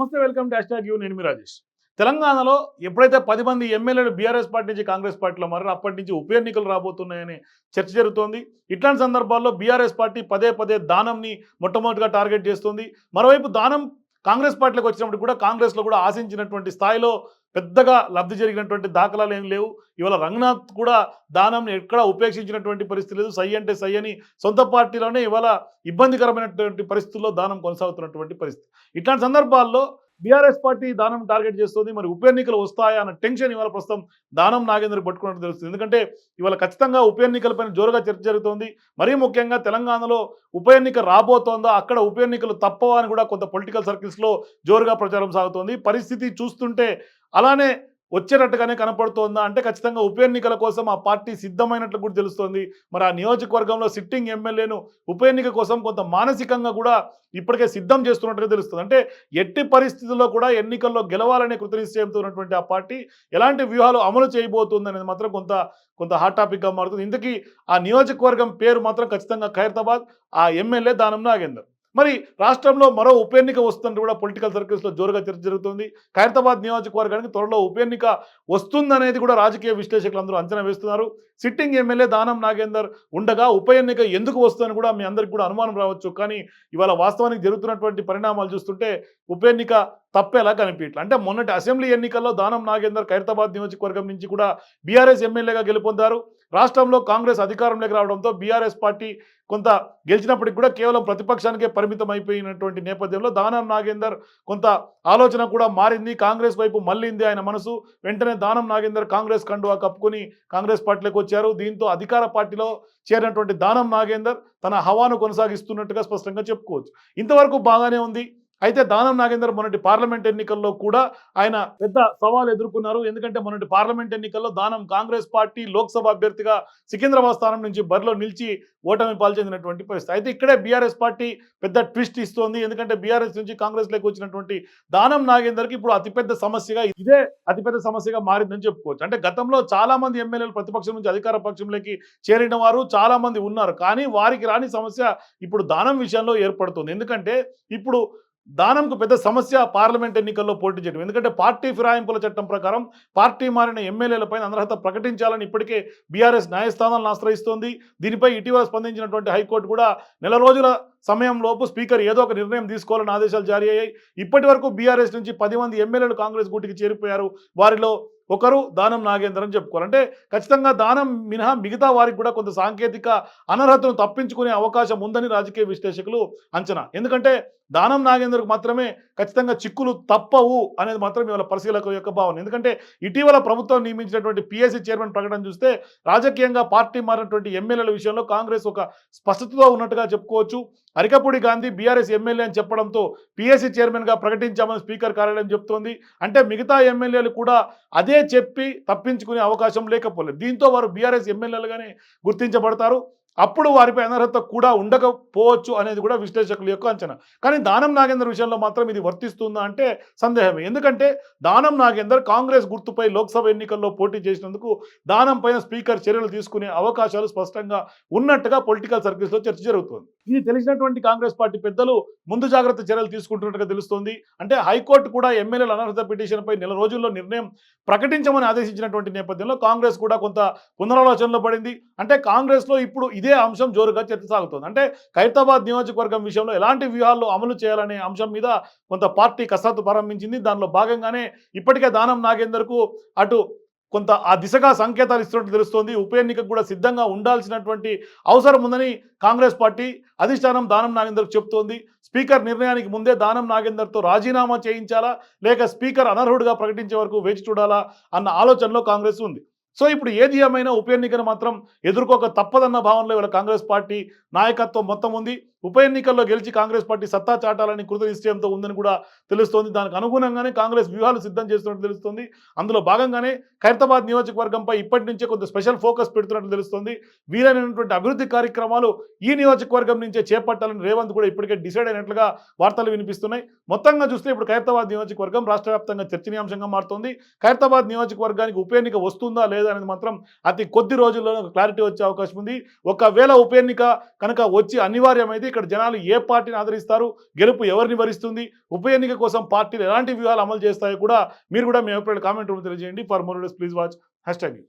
నమస్తే welcome to hash tag you. నేను మీ రాజేష్. తెలంగాణలో ఎప్పుడైతే పది మంది ఎమ్మెల్యేలు బీఆర్ఎస్ పార్టీ నుంచి కాంగ్రెస్ పార్టీలో మారారు అప్పటి నుంచి ఉప ఎన్నికలు రాబోతున్నాయని చర్చ జరుగుతోంది. ఇట్లాంటి సందర్భాల్లో బీఆర్ఎస్ పార్టీ పదే పదే దానంని మొట్టమొదటిగా టార్గెట్ చేస్తుంది. మరోవైపు దానం కాంగ్రెస్ పార్టీలకు వచ్చినప్పుడు కూడా కాంగ్రెస్లో కూడా ఆశించినటువంటి స్థాయిలో పెద్దగా లబ్ధి జరిగినటువంటి దాఖలాలు ఏం లేవు. ఇవాళ రంగనాథ్ కూడా దానం ఎక్కడ ఉపేక్షించినటువంటి పరిస్థితి లేదు. సై అంటే సై అని సొంత పార్టీలోనే ఇవాళ ఇబ్బందికరమైనటువంటి పరిస్థితుల్లో దానం కొనసాగుతున్నటువంటి పరిస్థితి. ఇట్లాంటి సందర్భాల్లో బీఆర్ఎస్ పార్టీ దానం టార్గెట్ చేస్తుంది. మరి ఉప ఎన్నికలు వస్తాయా అన్న టెన్షన్ ఇవాళ ప్రస్తుతం దానం నాగేంద్ర పట్టుకున్నట్టు తెలుస్తుంది. ఎందుకంటే ఇవాళ ఖచ్చితంగా ఉప ఎన్నికలపైన జోరుగా చర్చ జరుగుతోంది. మరీ ముఖ్యంగా తెలంగాణలో ఉప ఎన్నిక రాబోతోందా? అక్కడ ఉప ఎన్నికలు తప్పవా అని కూడా కొంత పొలిటికల్ సర్కిల్స్లో జోరుగా ప్రచారం సాగుతోంది. పరిస్థితి చూస్తుంటే అలానే వచ్చేటట్టుగానే కనపడుతోందా? అంటే ఖచ్చితంగా ఉప ఎన్నికల కోసం ఆ పార్టీ సిద్ధమైనట్లు కూడా తెలుస్తోంది. మరి ఆ నియోజకవర్గంలో సిట్టింగ్ ఎమ్మెల్యేను ఉప ఎన్నిక కోసం కొంత మానసికంగా కూడా ఇప్పటికే సిద్ధం చేస్తున్నట్టుగా తెలుస్తుంది. అంటే ఎట్టి పరిస్థితుల్లో కూడా ఎన్నికల్లో గెలవాలనే కృతనిశ్చయంతో ఉన్నటువంటి ఆ పార్టీ ఎలాంటి వ్యూహాలు అమలు చేయబోతుంది అనేది మాత్రం కొంత కొంత హాట్ టాపిక్గా మారుతుంది. ఇంతకీ ఆ నియోజకవర్గం పేరు మాత్రం ఖచ్చితంగా ఖైరతాబాద్ ఆ ఎమ్మెల్యే దానం నాగేందర్. మరి రాష్ట్రంలో మరో ఉప ఎన్నిక వస్తుందంటే కూడా పొలిటికల్ సర్కిల్స్లో జోరుగా చర్చ జరుగుతుంది. ఖైరతాబాద్ నియోజకవర్గానికి త్వరలో ఉప ఎన్నిక వస్తుందనేది కూడా రాజకీయ విశ్లేషకులు అందరూ అంచనా వేస్తున్నారు. సిట్టింగ్ ఎమ్మెల్యే దానం నాగేందర్ ఉండగా ఉప ఎన్నిక ఎందుకు వస్తుందని కూడా మీ అందరికి కూడా అనుమానం రావచ్చు. కానీ ఇవాళ వాస్తవానికి జరుగుతున్నటువంటి పరిణామాలు చూస్తుంటే ఉప ఎన్నిక తప్పేలా కనిపించట్లేదు అంటే మొన్నటి అసెంబ్లీ ఎన్నికల్లో దానం నాగేందర్ ఖైరతాబాద్ నియోజకవర్గం నుంచి కూడా బీఆర్ఎస్ ఎమ్మెల్యేగా గెలుపొందారు. రాష్ట్రంలో కాంగ్రెస్ అధికారంలోకి రావడంతో బీఆర్ఎస్ పార్టీ కొంత గెలిచినప్పటికి కూడా కేవలం ప్రతిపక్షానికే పరిమితం అయిపోయినటువంటి నేపథ్యంలో దానం నాగేందర్ కొంత ఆలోచన కూడా మారింది. కాంగ్రెస్ వైపు మళ్ళీంది ఆయన మనసు. వెంటనే దానం నాగేందర్ కాంగ్రెస్ కండువా కప్పుకొని కాంగ్రెస్ పార్టీలోకి వచ్చారు. దీంతో అధికార పార్టీలో చేరినటువంటి దానం నాగేందర్ తన హవాను కొనసాగిస్తున్నట్టుగా స్పష్టంగా చెప్పుకోవచ్చు. ఇంతవరకు బాగానే ఉంది. అయితే దానం నాగేందర్ మొన్నటి పార్లమెంట్ ఎన్నికల్లో కూడా ఆయన పెద్ద సవాల్ ఎదుర్కొన్నారు. ఎందుకంటే మొన్నటి పార్లమెంట్ ఎన్నికల్లో దానం కాంగ్రెస్ పార్టీ లోక్సభ అభ్యర్థిగా సికింద్రాబాద్ స్థానం నుంచి బరిలో నిలిచి ఓటమి పాల్చెందినటువంటి పరిస్థితి. అయితే ఇక్కడే బీఆర్ఎస్ పార్టీ పెద్ద ట్విస్ట్ ఇస్తోంది. ఎందుకంటే బీఆర్ఎస్ నుంచి కాంగ్రెస్లోకి వచ్చినటువంటి దానం నాగేందర్కి ఇప్పుడు అతిపెద్ద సమస్యగా ఇదే అతిపెద్ద సమస్యగా మారిందని చెప్పుకోవచ్చు. అంటే గతంలో చాలా మంది ఎమ్మెల్యేలు ప్రతిపక్షం నుంచి అధికార పక్షంలోకి చేరిన వారు చాలా మంది ఉన్నారు. కానీ వారికి రాని సమస్య ఇప్పుడు దానం విషయంలో ఏర్పడుతుంది. ఎందుకంటే ఇప్పుడు దానంకు పెద్ద సమస్య పార్లమెంట్ ఎన్నికల్లో పోటీ చేయడం ఎందుకంటే పార్టీ ఫిరాయింపుల చట్టం ప్రకారం పార్టీ మారిన ఎమ్మెల్యేలపైన అనర్హత ప్రకటించాలని ఇప్పటికే బీఆర్ఎస్ న్యాయస్థానాలను ఆశ్రయిస్తోంది. దీనిపై ఇటీవల స్పందించినటువంటి హైకోర్టు కూడా నెల రోజుల సమయంలోపు స్పీకర్ ఏదో ఒక నిర్ణయం తీసుకోవాలని ఆదేశాలు జారీ అయ్యాయి. ఇప్పటి వరకు బీఆర్ఎస్ నుంచి పది మంది ఎమ్మెల్యేలు కాంగ్రెస్ గూటికి చేరిపోయారు. వారిలో ఒకరు దానం నాగేంద్ర అని చెప్పుకోవాలంటే ఖచ్చితంగా దానం మినహా మిగతా వారికి కూడా కొంత సాంకేతిక అనర్హతను తప్పించుకునే అవకాశం ఉందని రాజకీయ విశ్లేషకులు అంచనా. ఎందుకంటే దానం నాగేందర్కు మాత్రమే ఖచ్చితంగా చిక్కులు తప్పవు అనేది మాత్రం ఇవాళ పరిశీలకుల యొక్క భావన. ఎందుకంటే ఇటీవల ప్రభుత్వం నియమించినటువంటి పిఎస్సీ చైర్మన్ ప్రకటన చూస్తే రాజకీయంగా పార్టీ మారినటువంటి ఎమ్మెల్యేల విషయంలో కాంగ్రెస్ ఒక స్పష్టతతో ఉన్నట్టుగా చెప్పుకోవచ్చు. అరికపూడి గాంధీ బీఆర్ఎస్ ఎమ్మెల్యే అని చెప్పడంతో పిఎస్సీ చైర్మన్గా ప్రకటించామని స్పీకర్ కార్యాలయం చెప్తోంది. అంటే మిగతా ఎమ్మెల్యేలు కూడా అదే చెప్పి తప్పించుకునే అవకాశం లేకపోలేదు. దీంతో వారు బీఆర్ఎస్ ఎమ్మెల్యేలుగానే గుర్తించబడతారు. అప్పుడు వారిపై అనర్హత కూడా ఉండకపోవచ్చు అనేది కూడా విశ్లేషకుల యొక్క అంచనా. కానీ దానం నాగేందర్ విషయంలో మాత్రం ఇది వర్తిస్తుందా అంటే సందేహమే. ఎందుకంటే దానం నాగేందర్ కాంగ్రెస్ గుర్తుపై లోక్సభ ఎన్నికల్లో పోటీ చేసినందుకు దానం పైన స్పీకర్ చర్యలు తీసుకునే అవకాశాలు స్పష్టంగా ఉన్నట్టుగా పొలిటికల్ సర్కిల్స్లో చర్చ జరుగుతుంది. ఇది తెలిసినటువంటి కాంగ్రెస్ పార్టీ పెద్దలు ముందు జాగ్రత్త చర్యలు తీసుకుంటున్నట్టుగా తెలుస్తోంది. అంటే హైకోర్టు కూడా ఎమ్మెల్యేల అనర్హత పిటిషన్పై నెల రోజుల్లో నిర్ణయం ప్రకటించమని ఆదేశించినటువంటి నేపథ్యంలో కాంగ్రెస్ కూడా కొంత పునరాలోచనలో పడింది. అంటే కాంగ్రెస్లో ఇప్పుడు ఇదే అంశం జోరుగా చర్చ సాగుతోంది. అంటే ఖైరతాబాద్ నియోజకవర్గం విషయంలో ఎలాంటి వ్యూహాలు అమలు చేయాలనే అంశం మీద కొంత పార్టీ కసరత్తు ప్రారంభించింది. దానిలో భాగంగానే ఇప్పటికే దానం నాగేందర్కు అటు కొంత ఆ దిశగా సంకేతాలు ఇస్తున్నట్టు తెలుస్తోంది. ఉప ఎన్నికకు కూడా సిద్ధంగా ఉండాల్సినటువంటి అవసరం ఉందని కాంగ్రెస్ పార్టీ అధిష్టానం దానం నాగేందర్కు చెప్తోంది స్పీకర్ నిర్ణయానికి ముందే దానం నాగేందర్తో రాజీనామా చేయించాలా? లేక స్పీకర్ అనర్హుడిగా ప్రకటించే వరకు వేచి చూడాలా? అన్న ఆలోచనలో కాంగ్రెస్ ఉంది. సో ఇప్పుడు ఏది ఏమైనా ఉప ఎన్నికను మాత్రం ఎదుర్కోక తప్పదన్న భావనలో ఇవాళ కాంగ్రెస్ పార్టీ నాయకత్వం మొత్తం ఉంది. ఉప ఎన్నికల్లో గెలిచి కాంగ్రెస్ పార్టీ సత్తా చాటాలని కృత నిశ్చయంతో ఉందని కూడా తెలుస్తోంది. దానికి అనుగుణంగానే కాంగ్రెస్ వ్యూహాలు సిద్ధం చేస్తున్నట్టు తెలుస్తుంది. అందులో భాగంగానే ఖైరతాబాద్ నియోజకవర్గంపై ఇప్పటి నుంచే కొంత స్పెషల్ ఫోకస్ పెడుతున్నట్టు తెలుస్తుంది. వీలైనటువంటి అభివృద్ధి కార్యక్రమాలు ఈ నియోజకవర్గం నుంచే చేపట్టాలని రేవంత్ కూడా ఇప్పటికే డిసైడ్ అయినట్లుగా వార్తలు వినిపిస్తున్నాయి. మొత్తంగా చూస్తే ఇప్పుడు ఖైరతాబాద్ నియోజకవర్గం రాష్ట్ర వ్యాప్తంగా చర్చనీయాంశంగా మారుతోంది. ఖైరతాబాద్ నియోజకవర్గానికి ఉప ఎన్నిక వస్తుందా లేదా అనేది మాత్రం అతి కొద్ది రోజుల్లోనే క్లారిటీ వచ్చే అవకాశం ఉంది. ఒకవేళ ఉప ఎన్నిక కనుక వచ్చి అనివార్యమైతే ఇక్కడ జనాలు ఏ పార్టీని ఆదరిస్తారు? గెలుపు ఎవరిని వరిస్తుంది? ఉప ఎన్నిక కోసం పార్టీలు ఎలాంటి వ్యూహాలు అమలు చేస్తాయో కూడా మీరు కూడా మీ అభిప్రాయాలు కామెంట్ రూమ్ తెలియజేయండి. For more please watch hash tag